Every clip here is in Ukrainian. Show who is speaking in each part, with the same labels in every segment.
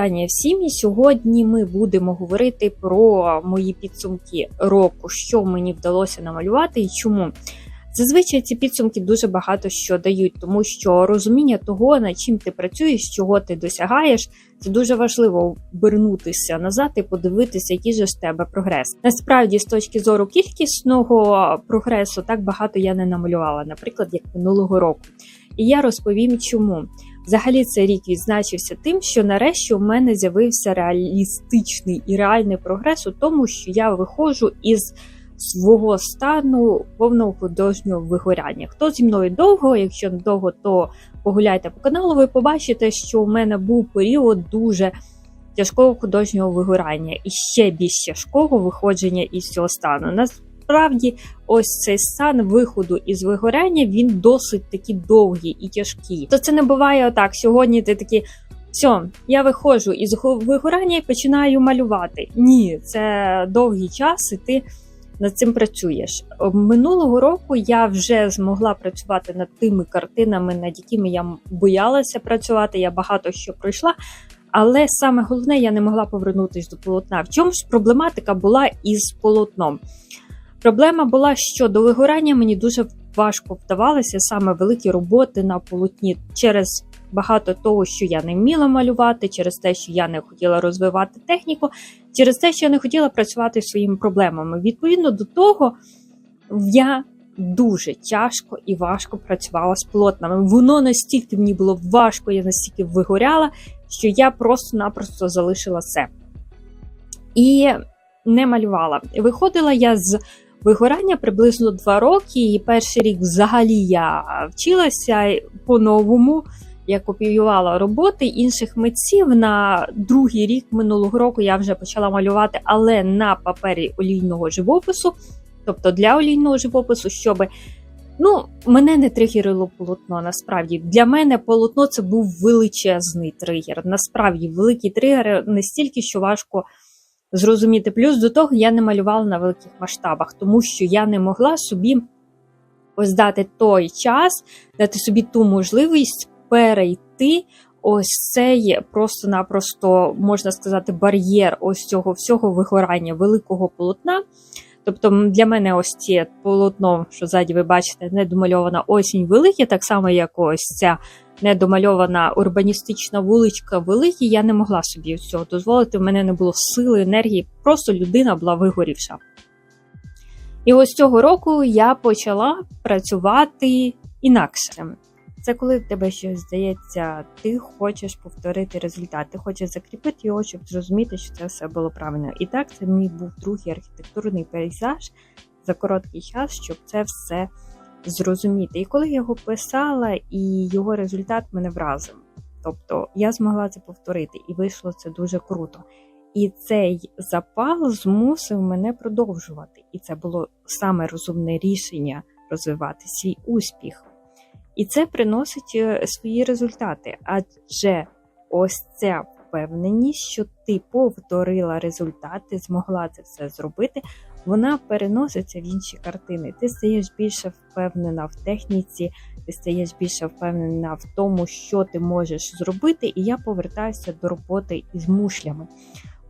Speaker 1: Вітання всім! І сьогодні ми будемо говорити про мої підсумки року, що мені вдалося намалювати і чому. Зазвичай ці підсумки дуже багато що дають, тому що розуміння того, над чим ти працюєш, чого ти досягаєш, це дуже важливо обернутися назад і подивитися, який же з тебе прогрес. Насправді, з точки зору кількісного прогресу, так багато я не намалювала, наприклад, як минулого року. І я розповім, чому. Взагалі, цей рік відзначився тим, що нарешті у мене з'явився реалістичний і реальний прогрес у тому, що я виходжу із свого стану повного художнього вигоряння. Хто зі мною довго, якщо не довго, то погуляйте по каналу, ви побачите, що у мене був період дуже тяжкого художнього вигорання і ще більш тяжкого виходження із цього стану. Насправді, ось цей стан виходу із вигоряння він досить таки довгий і тяжкий. То це не буває отак. Сьогодні ти такий. Все, я виходжу із вигорання і починаю малювати. Ні, це довгий час, і ти над цим працюєш. Минулого року я вже змогла працювати над тими картинами, над якими я боялася працювати. Я багато що пройшла. Але саме головне, я не могла повернутися до полотна. В чому ж проблематика була із полотном? Проблема була, що до вигорання мені дуже важко вдавалося саме великі роботи на полотні через багато того, що я не вміла малювати, через те, що я не хотіла розвивати техніку, через те, що я не хотіла працювати своїми проблемами. Відповідно до того, я дуже тяжко і важко працювала з полотнами. Воно настільки мені було важко, я настільки вигоряла, що я просто-напросто залишила все. І не малювала. Виходила я з вигорання приблизно два роки, і перший рік взагалі я вчилася по-новому. Я копіювала роботи інших митців. На другий рік минулого року я вже почала малювати, але на папері олійного живопису, тобто для олійного живопису, щоб ну, мене не тригерило полотно. Насправді для мене полотно це був величезний тригер. Насправді, великий тригер настільки, що важко зрозуміти. Плюс до того я не малювала на великих масштабах, тому що я не могла собі ось дати той час, дати собі ту можливість перейти ось цей просто-напросто, можна сказати, бар'єр ось цього всього вигорання великого полотна. Тобто для мене ось це полотно, що ззаді ви бачите, недомальована осінь велике, так само, як ось ця недомальована урбаністична вуличка великі, я не могла собі цього дозволити. В мене не було сили, енергії, просто людина була вигорівша. І ось цього року я почала працювати інакше. Це коли в тебе щось здається, ти хочеш повторити результат, ти хочеш закріпити його, щоб зрозуміти, що це все було правильно. І так, це мій був другий архітектурний пейзаж за короткий час, щоб це все зрозуміти. І коли я його писала, і його результат мене вразив. Тобто я змогла це повторити, і вийшло це дуже круто. І цей запал змусив мене продовжувати. І це було саме розумне рішення розвивати свій успіх. І це приносить е, свої результати. Адже ось ця впевненість, що ти повторила результати, змогла це все зробити, вона переноситься в інші картини. Ти стаєш більше впевнена в техніці, ти стаєш більше впевнена в тому, що ти можеш зробити. І я повертаюся до роботи із мушлями.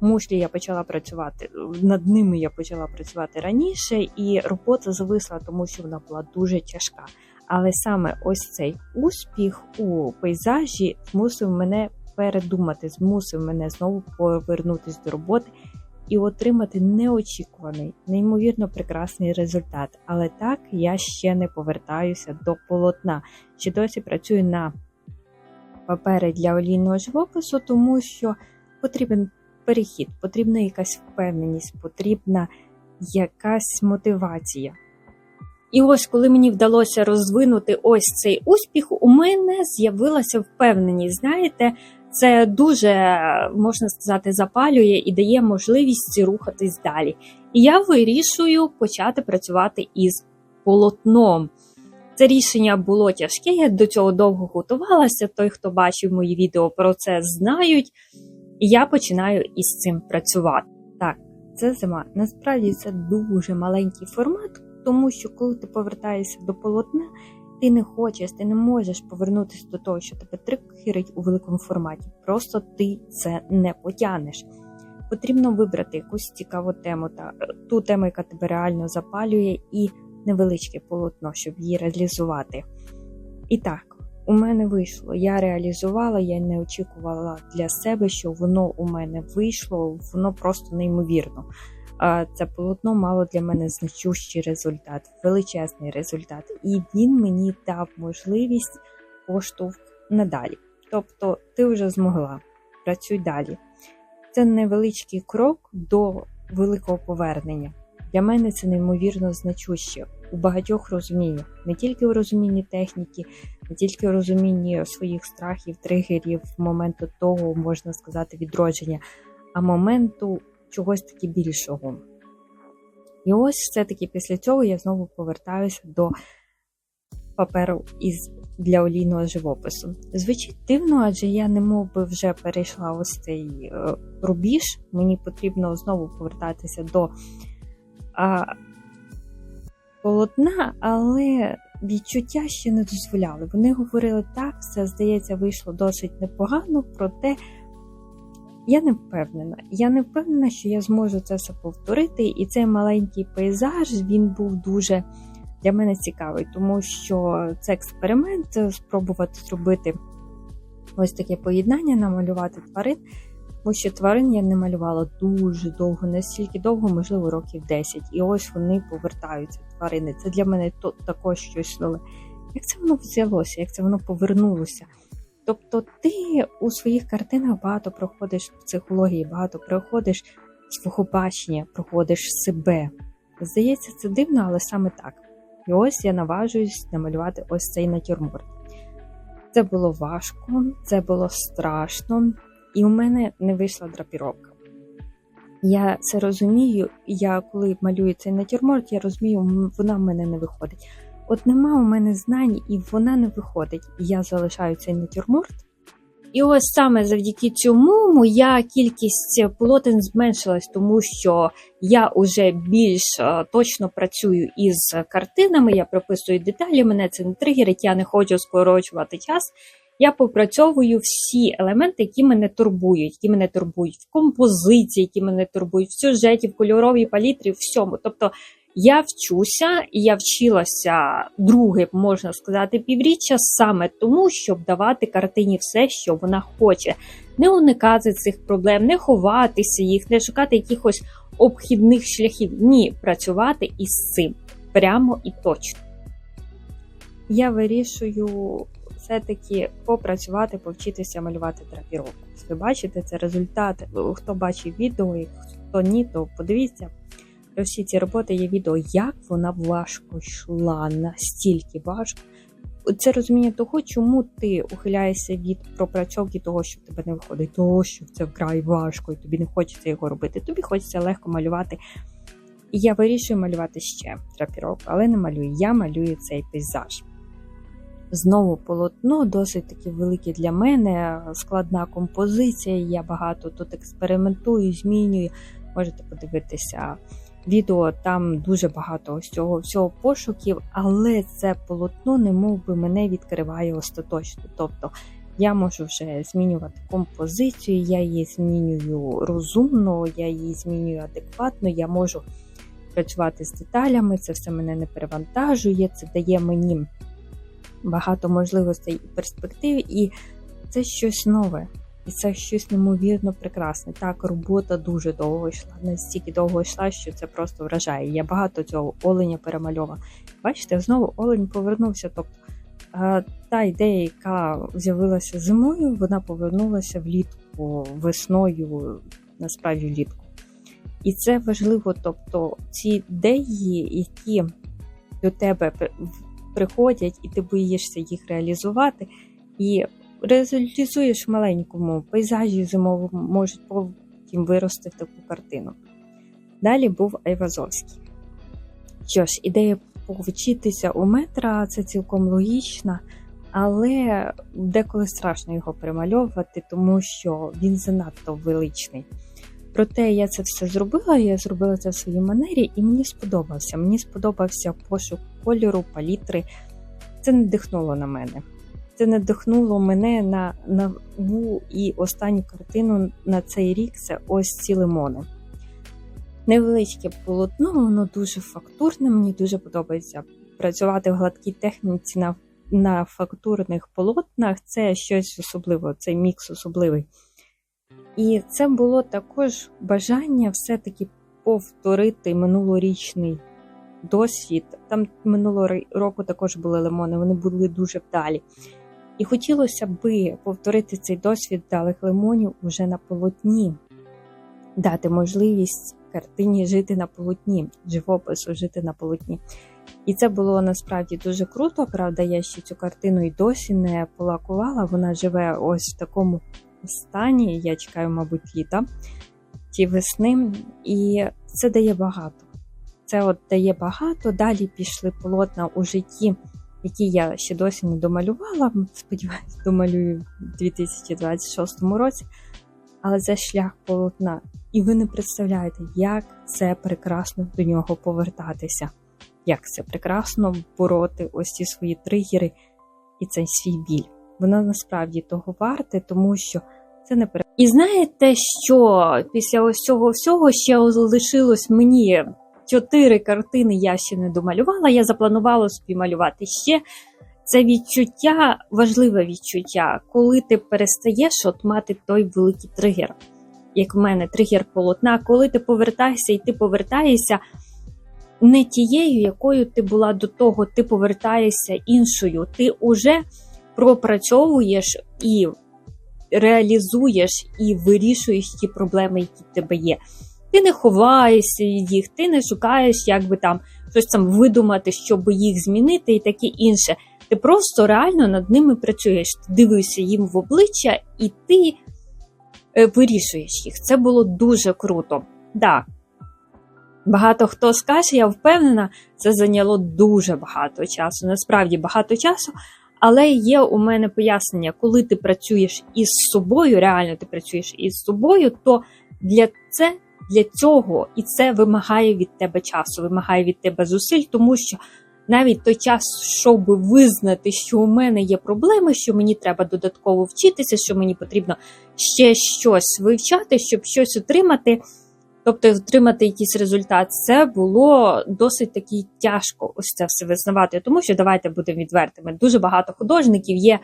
Speaker 1: Мушлі я почала працювати, над ними я почала працювати раніше, і робота зависла, тому що вона була дуже тяжка. Але саме ось цей успіх у пейзажі змусив мене передумати, змусив мене знову повернутися до роботи і отримати неочікуваний, неймовірно прекрасний результат. Але так я ще не повертаюся до полотна. Ще досі працюю на папери для олійного живопису, тому що потрібен перехід, потрібна якась впевненість, потрібна якась мотивація. І ось, коли мені вдалося розвинути ось цей успіх, у мене з'явилася впевненість. Знаєте, це дуже можна сказати запалює і дає можливість рухатись далі. І я вирішую почати працювати із полотном. Це рішення було тяжке, я до цього довго готувалася. Той, хто бачив мої відео про це, знають. Я починаю із цим працювати. Так, це зима. Насправді це дуже маленький формат тому що коли ти повертаєшся до полотна, ти не хочеш, ти не можеш повернутися до того, що тебе тригерить у великому форматі. Просто ти це не потягнеш. Потрібно вибрати якусь цікаву тему та ту тему, яка тебе реально запалює, і невеличке полотно, щоб її реалізувати. І так, у мене вийшло. Я реалізувала, я не очікувала для себе, що воно у мене вийшло, воно просто неймовірно. Це полотно мало для мене значущий результат, величезний результат, і він мені дав можливість поштовх надалі. Тобто, ти вже змогла, працюй далі. Це невеличкий крок до великого повернення. Для мене це неймовірно значуще у багатьох розуміннях, не тільки у розумінні техніки, не тільки у розумінні своїх страхів, тригерів, моменту того, можна сказати, відродження, а моменту чогось таки більшого. І ось все-таки після цього я знову повертаюся до паперу із для олійного живопису. Звучить дивно, адже я не мов би вже перейшла ось цей е, рубіж. Мені потрібно знову повертатися до а, полотна, але відчуття ще не дозволяли. Вони говорили так, все здається, вийшло досить непогано, проте я не впевнена. Я не впевнена, що я зможу це все повторити. І цей маленький пейзаж він був дуже для мене цікавий, тому що це експеримент спробувати зробити ось таке поєднання, намалювати тварин. Бо що тварин я не малювала дуже довго, настільки довго, можливо, років 10. І ось вони повертаються, тварини. Це для мене також щось нове. Як це воно взялося, як це воно повернулося? Тобто ти у своїх картинах багато проходиш психології, багато проходиш свого бачення, проходиш себе. Здається, це дивно, але саме так. І ось я наважуюсь намалювати ось цей натюрморт. Це було важко, це було страшно, і у мене не вийшла драпіровка. Я це розумію, я коли малюю цей натюрморт, я розумію, вона в мене не виходить. От нема у мене знань, і вона не виходить. Я залишаю цей натюрморт. І ось саме завдяки цьому моя кількість полотен зменшилась, тому що я вже більш е, точно працюю із картинами, я прописую деталі, мене це не тригерить, я не хочу скорочувати час. Я попрацьовую всі елементи, які мене турбують, які мене турбують в композиції, які мене турбують в сюжеті, в кольоровій палітрі, в всьому. Тобто я вчуся і я вчилася друге, можна сказати, півріччя саме тому, щоб давати картині все, що вона хоче, не уникати цих проблем, не ховатися їх, не шукати якихось обхідних шляхів. Ні, працювати із цим прямо і точно. Я вирішую все-таки попрацювати, повчитися малювати драпіровку. Ви бачите, це результат. Хто бачив відео, хто ні, то подивіться всі ці роботи є відео, як вона важко йшла, настільки важко. Це розуміння того, чому ти ухиляєшся від пропрацьовки того, що в тебе не виходить, того, що це вкрай важко, і тобі не хочеться його робити. Тобі хочеться легко малювати. І я вирішую малювати ще драпіровку, але не малюю. Я малюю цей пейзаж. Знову полотно, досить таки велике для мене, складна композиція. Я багато тут експериментую, змінюю. Можете подивитися відео, там дуже багато ось цього всього пошуків, але це полотно, не би, мене відкриває остаточно. Тобто я можу вже змінювати композицію, я її змінюю розумно, я її змінюю адекватно, я можу працювати з деталями, це все мене не перевантажує, це дає мені багато можливостей і перспектив, і це щось нове. І це щось неймовірно прекрасне. Так, робота дуже довго йшла, настільки довго йшла, що це просто вражає. Я багато цього оленя перемальована. Бачите, знову олень повернувся. Тобто та ідея, яка з'явилася зимою, вона повернулася влітку, весною, насправді влітку. І це важливо, тобто ці ідеї, які до тебе приходять, і ти боїшся їх реалізувати. І реалізуєш маленькому пейзажі зимовому, можуть потім вирости в таку картину. Далі був Айвазовський. Що ж, ідея повчитися у метра це цілком логічна, але деколи страшно його примальовувати, тому що він занадто величний. Проте я це все зробила, я зробила це в своїй манері, і мені сподобався. Мені сподобався пошук кольору, палітри. це надихнуло на мене. Це надихнуло мене на нову і останню картину на цей рік це ось ці лимони. Невеличке полотно, воно дуже фактурне, мені дуже подобається працювати в гладкій техніці на на фактурних полотнах це щось особливе, цей мікс особливий. І це було також бажання все-таки повторити минулорічний досвід. Там минулого року також були лимони, вони були дуже вдалі. І хотілося би повторити цей досвід вдалих лимонів уже на полотні, дати можливість картині жити на полотні, живопису жити на полотні. І це було насправді дуже круто. Правда, я ще цю картину і досі не полакувала. Вона живе ось в такому стані. Я чекаю, мабуть, літа ті весни, і це дає багато. Це от дає багато. Далі пішли полотна у житті, які я ще досі не домалювала. Сподіваюсь, домалюю в 2026 році. Але це шлях полотна. І ви не представляєте, як це прекрасно до нього повертатися. Як це прекрасно бороти ось ці свої тригери і цей свій біль. Воно насправді того варте, тому що це не пере. І знаєте, що після ось цього всього ще лишилось мені чотири картини, я ще не домалювала. Я запланувала собі малювати ще. Це відчуття, важливе відчуття, коли ти перестаєш от мати той великий тригер. Як в мене тригер полотна, коли ти повертаєшся і ти повертаєшся не тією, якою ти була до того, ти повертаєшся іншою. Ти вже пропрацьовуєш і реалізуєш і вирішуєш ті проблеми, які в тебе є. Ти не ховаєшся їх, ти не шукаєш, як би там щось там видумати, щоб їх змінити, і таке інше. Ти просто реально над ними працюєш, ти дивишся їм в обличчя, і ти е, вирішуєш їх. Це було дуже круто. Да, Багато хто скаже, я впевнена, це зайняло дуже багато часу. Насправді багато часу. Але є у мене пояснення, коли ти працюєш із собою, реально ти працюєш із собою, то для це, для цього і це вимагає від тебе часу, вимагає від тебе зусиль, тому що навіть той час, щоб визнати, що у мене є проблеми, що мені треба додатково вчитися, що мені потрібно ще щось вивчати, щоб щось отримати. Тобто отримати якийсь результат, це було досить таки тяжко ось це все визнавати. Тому що давайте будемо відвертими. Дуже багато художників є.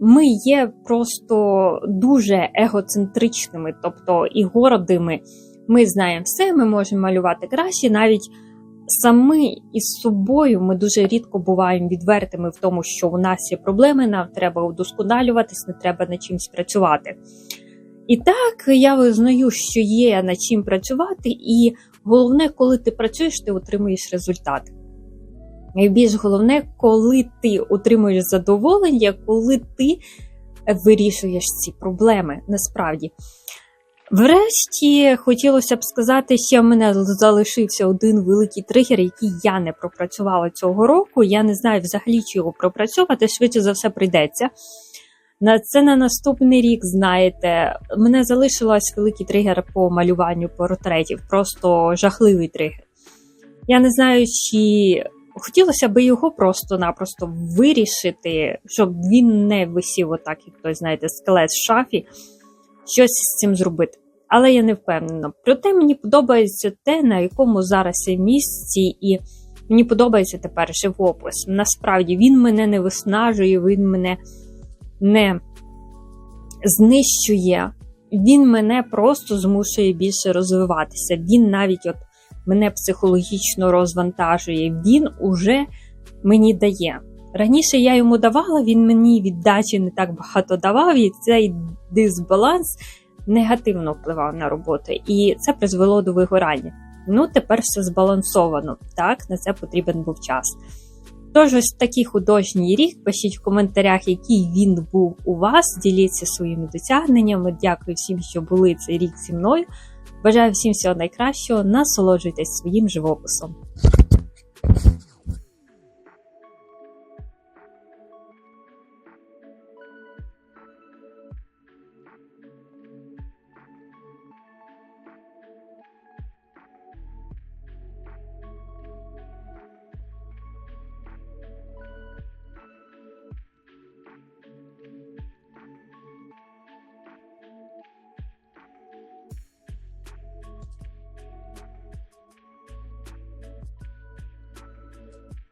Speaker 1: Ми є просто дуже егоцентричними, тобто і гордими. Ми знаємо все, ми можемо малювати краще. Навіть самі із собою ми дуже рідко буваємо відвертими в тому, що у нас є проблеми, нам треба удосконалюватись, не треба над чимось працювати. І так я визнаю, що є над чим працювати, і головне, коли ти працюєш, ти отримуєш результат. Найбільш головне, коли ти отримуєш задоволення, коли ти вирішуєш ці проблеми насправді. Врешті хотілося б сказати, що в мене залишився один великий тригер, який я не пропрацювала цього року. Я не знаю взагалі, чи його пропрацьовувати, швидше за все прийдеться. На це на наступний рік, знаєте, мене залишилось великий тригер по малюванню портретів, просто жахливий тригер. Я не знаю, чи хотілося б його просто-напросто вирішити, щоб він не висів, отак, як той, знаєте, скелет в шафі, щось з цим зробити. Але я не впевнена. Проте мені подобається те, на якому зараз я місці, і мені подобається тепер живопис. Насправді він мене не виснажує, він мене не знищує, він мене просто змушує більше розвиватися. Він навіть от мене психологічно розвантажує, він уже мені дає. Раніше я йому давала, він мені віддачі не так багато давав, і цей дисбаланс негативно впливав на роботу. І це призвело до вигорання. Ну, тепер все збалансовано. Так, на це потрібен був час. Тож, ось такий художній рік. Пишіть в коментарях, який він був у вас. Діліться своїми досягненнями. Дякую всім, що були цей рік зі мною. Бажаю всім всього найкращого. Насолоджуйтесь своїм живописом.